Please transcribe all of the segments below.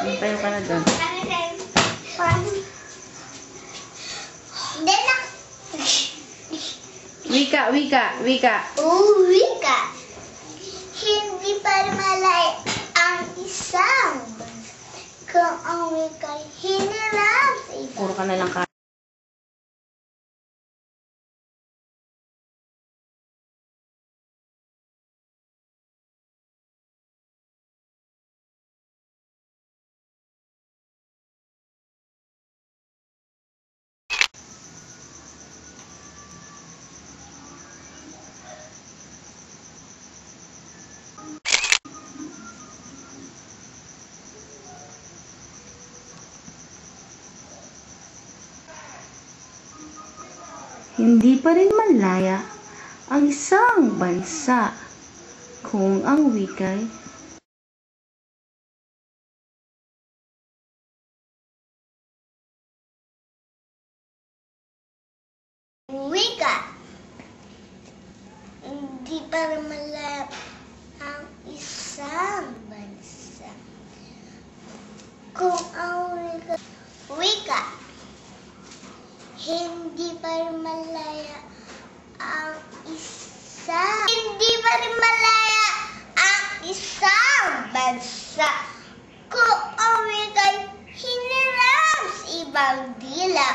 Tayo ka na doon. Hindi na. Wika, wika, wika. Uwi ka. Hindi pa malay ang isang kung ang wika hinirap sa iba. Puro ka na lang ka. Hindi pa rin malaya ang isang bansa kung ang wikay Wika. Hindi pa rin malaya ang isang bansa. Kung ang wika, wika, hindi pa rin malaya ang isa. Hindi pa rin malaya ang isang bansa. Kung ang wika hiniram sa ibang dila.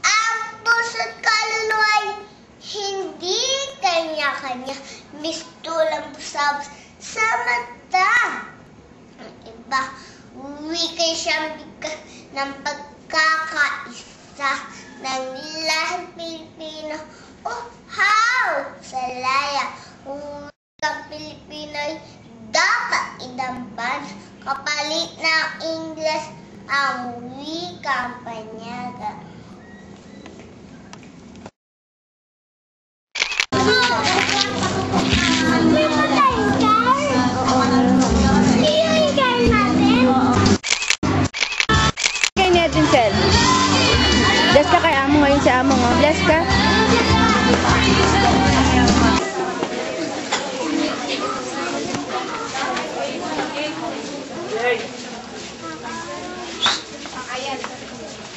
Ang puso't kaluluwa ay hindi kanya-kanya. Mistulang busabos sa mata. Ang iba, wikay siyang bigas ng pagkakaisa ng lahat Pilipino. Oh, how! Sa laya, wikang Pilipino ay dapat idampan kapalit ng Ingles ang wikang panyaga. Amo mo. Bless ka.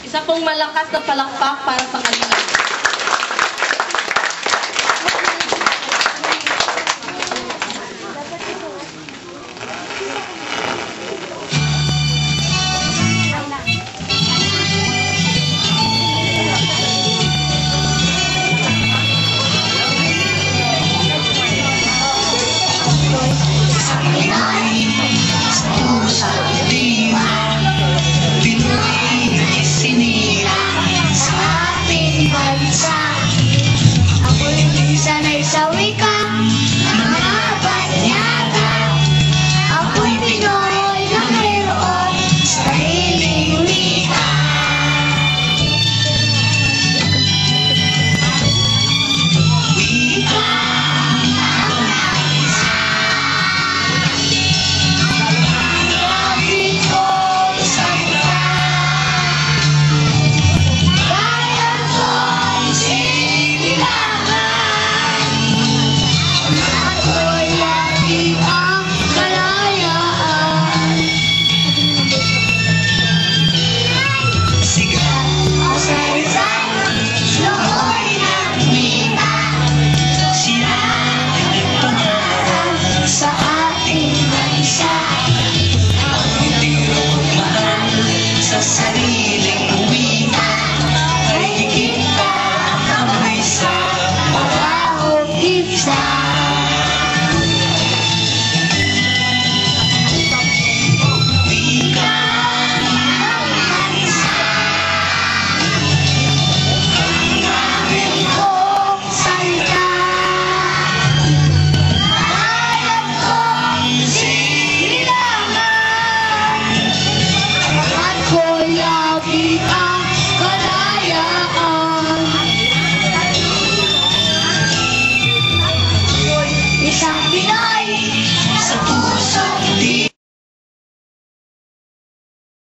Isa pong malakas na palakpak para sa kanila.